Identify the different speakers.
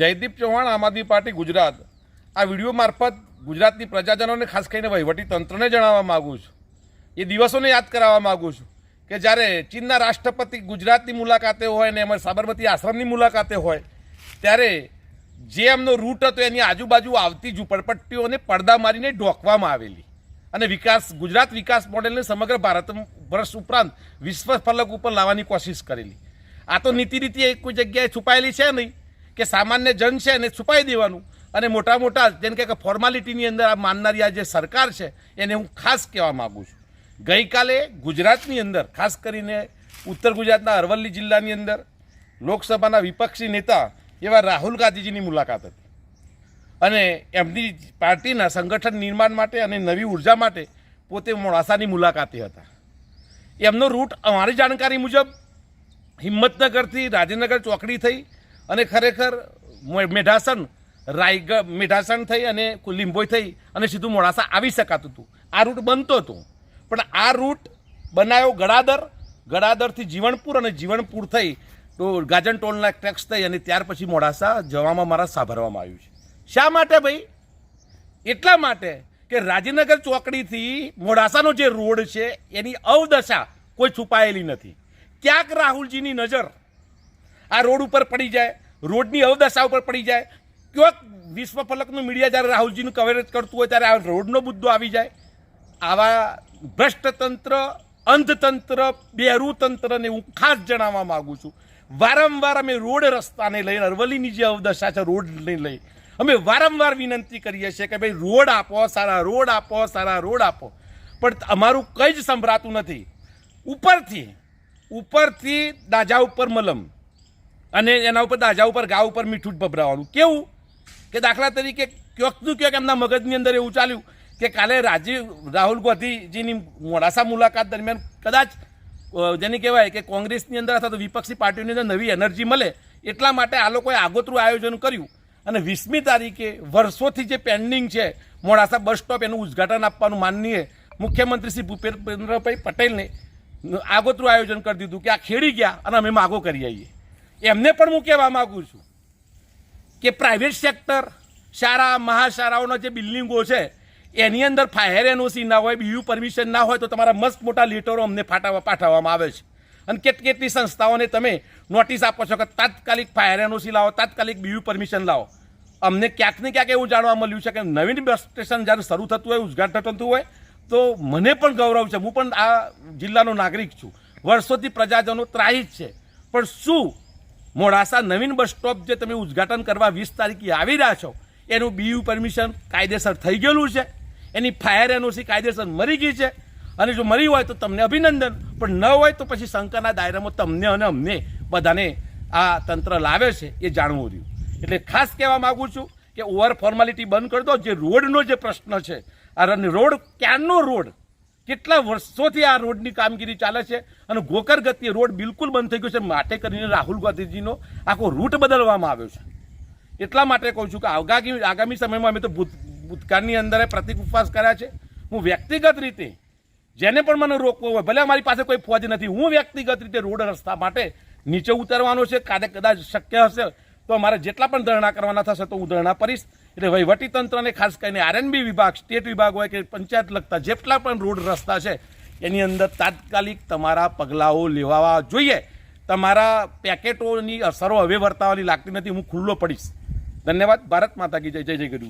Speaker 1: જયદીપ ચૌહાણ, આમ આદમી પાર્ટી ગુજરાત. આ વીડિયો મારફત ગુજરાતની પ્રજાજનોને ખાસ કરીને વહીવટી તંત્રને જણાવવા માગું છું. એ દિવસોને યાદ કરાવવા માગું છું કે જ્યારે ચીનના રાષ્ટ્રપતિ ગુજરાતની મુલાકાતે હોય ને એમાં સાબરમતી આશ્રમની મુલાકાતે હોય, ત્યારે જે એમનો રૂટ હતો એની આજુબાજુ આવતી ઝૂંપડપટ્ટીઓને પડદા મારીને ઢોકવામાં આવેલી. અને વિકાસ, ગુજરાત વિકાસ મોડેલને સમગ્ર ભારત વર્ષ ઉપરાંત વિશ્વ ફલક ઉપર લાવવાની કોશિશ કરેલી. આ તો નીતિ રીતિ એક કોઈ જગ્યાએ છુપાયેલી છે નહીં. કે સામાન્ય જન છે એને છુપાઈ દેવાનું. અને મોટા મોટા જેમ કે ફોર્માલિટીની અંદર આ માનનારી આ જે સરકાર છે, એને હું ખાસ કહેવા માગું છું. ગઈકાલે ગુજરાતની અંદર, ખાસ કરીને ઉત્તર ગુજરાતના અરવલ્લી જિલ્લાની અંદર, લોકસભાના વિપક્ષી નેતા એવા રાહુલ ગાંધીજીની મુલાકાત હતી. અને એમની પાર્ટીના સંગઠન નિર્માણ માટે અને નવી ઊર્જા માટે પોતે મોડાસાની મુલાકાતે હતા. એમનો રૂટ અમારી જાણકારી મુજબ હિંમતનગરથી રાજનગર ચોકડી થઈ અને ખરેખર મે- મેઢાસણ રાયગ મેઢાસણ થઈ અને લીંબોઈ થઈ અને સીધું મોડાસા આવી શકાતું હતું. આ રૂટ બનતો હતો. પણ આ રૂટ બનાવ્યો ગળાદર. ગળાદરથી જીવણપુર અને જીવણપુર થઈ તો ગાજન ટોલના ટેક્સ થઈ અને ત્યાર પછી મોડાસા જવામાં મારા સાંભળવામાં આવ્યું છે. શા માટે ભાઈ? એટલા માટે કે રાજનગર ચોકડીથી મોડાસાનો જે રોડ છે એની અવદશા કોઈ છુપાયેલી નથી. ક્યાંક રાહુલજીની નજર આ રોડ ઉપર પડી જાય. રોડની અવદશા ઉપર પડી જાય. ક્યાંક વિશ્વ ફલકનું મીડિયા જ્યારે રાહુલજીનું કવરેજ કરતું હોય ત્યારે આ રોડનો મુદ્દો આવી જાય. આવા ભ્રષ્ટતંત્ર, અંધતંત્ર બેરું તંત્રને હું ખાસ જણાવવા માગું છું. વારંવાર અમે રોડ રસ્તાને લઈને, અરવલ્લીની જે અવદશા છે રોડને લઈ, અમે વારંવાર વિનંતી કરીએ છીએ કે ભાઈ રોડ આપો, સારા રોડ આપો, સારા રોડ આપો. પણ અમારું કંઈ જ સંભળાતું નથી. ઉપરથી ઉપરથી દાજા ઉપર મલમ. અને એના ઉપર દાજા ઉપર ગા ઉપર મીઠું જ ભભરાવાનું. કેવું? કે દાખલા તરીકે ક્યોકનું ક્યોક એમના મગજની અંદર એવું ચાલ્યું કે કાલે રાજીવ, રાહુલ ગાંધીજીની મોડાસા મુલાકાત દરમિયાન કદાચ જેની કહેવાય કે કોંગ્રેસની અંદર અથવા તો વિપક્ષી પાર્ટીઓની અંદર નવી એનર્જી મળે એટલા માટે આ લોકોએ આગોતરું આયોજન કર્યું. અને વીસમી તારીખે વર્ષોથી જે પેન્ડિંગ છે મોડાસા બસ સ્ટોપ એનું ઉદ્ઘાટન આપવાનું માનનીય મુખ્યમંત્રી શ્રી ભૂપેન્દ્રભાઈ પટેલને આગોતરું આયોજન કરી દીધું કે આ ખેડી ગયા અને અમે માગો કરી આવીએ. એમને પણ હું કહેવા માગું છું કે પ્રાઇવેટ સેક્ટર શાળા, મહાશાળાઓના જે બિલ્ડિંગો છે, એની અંદર ફાયર એનઓસી ના હોય બીયુ પરમિશન ના હોય, તો તમારા મસ્ત મોટા લેટરો અમને ફાટાવા પાઠવવામાં આવે છે. અને કેટ કેટલી સંસ્થાઓને તમે નોટિસ આપો છો કે તાત્કાલિક ફાયર એનઓસી લાવો, તાત્કાલિક બીયુ પરમિશન લાવો. અમને ક્યાંક ને ક્યાંક એવું જાણવા મળ્યું છે કે નવીન બસ સ્ટેશન જ્યારે શરૂ થતું હોય, ઉદઘાટન થતું હોય, તો મને પણ ગૌરવ છે. હું પણ આ જિલ્લાનો નાગરિક છું. વર્ષોથી પ્રજાજનો ત્રાહિત છે. પણ શું મોડાસા નવીન બસ સ્ટોપ જે તમે ઉદ્ઘાટન કરવા વીસ તારીખે આવી રહ્યા છો, એનું બીયુ પરમિશન કાયદેસર થઈ ગયેલું છે. એની ફાયર એનઓસી કાયદેસર મરી ગઈ છે. અને જો મરી હોય તો તમને અભિનંદન, પણ ન હોય તો પછી શંકરના દાયરામાં તમને અને અમને બધાને આ તંત્ર લાવે છે એ જાણવું રહ્યું. એટલે ખાસ કહેવા માગું છું કે ઓવર ફોર્માલિટી બંધ કરી દો. જે રોડનો જે પ્રશ્ન છે રન- રોડ, ક્યારનો રોડ? કેટલા વર્ષોથી આ રોડની કામગીરી ચાલે છે અને ગોકર ગતિએ રોડ બિલકુલ બંધ થઈ ગયો છે માટે કરીને રાહુલ ગાંધીજીનો આખો રૂટ બદલવામાં આવ્યો છે. એટલા માટે કહું છું કે આગામી આગામી સમયમાં અમે તો ભૂત ભૂતકાળની અંદર પ્રતિક ઉપવાસ કર્યા છે. હું વ્યક્તિગત રીતે જેને પણ મને રોકવો હોય, ભલે મારી પાસે કોઈ ફોજ નથી, હું વ્યક્તિગત રીતે રોડ રસ્તા માટે નીચે ઉતરવાનો છે. કાદે કદાચ શક્ય હશે તો મારે જેટલા પણ ધરણા કરવાના થશે તો હું ધરણા કરીશ. એટલે વહીવટી તંત્રને ખાસ કરીને આરએનબી વિભાગ, સ્ટેટ વિભાગ હોય કે પંચાયત લગતા જેટલા પણ રોડ રસ્તા છે, એની અંદર તાત્કાલિક તમારા પગલાઓ લેવા જોઈએ. તમારા પેકેટોની અસરો હવે વર્તાવાની લાગતી નથી, હું ખુલ્લો પડીશ. ધન્યવાદ. ભારત માતા કી જય. જય જય ગરુ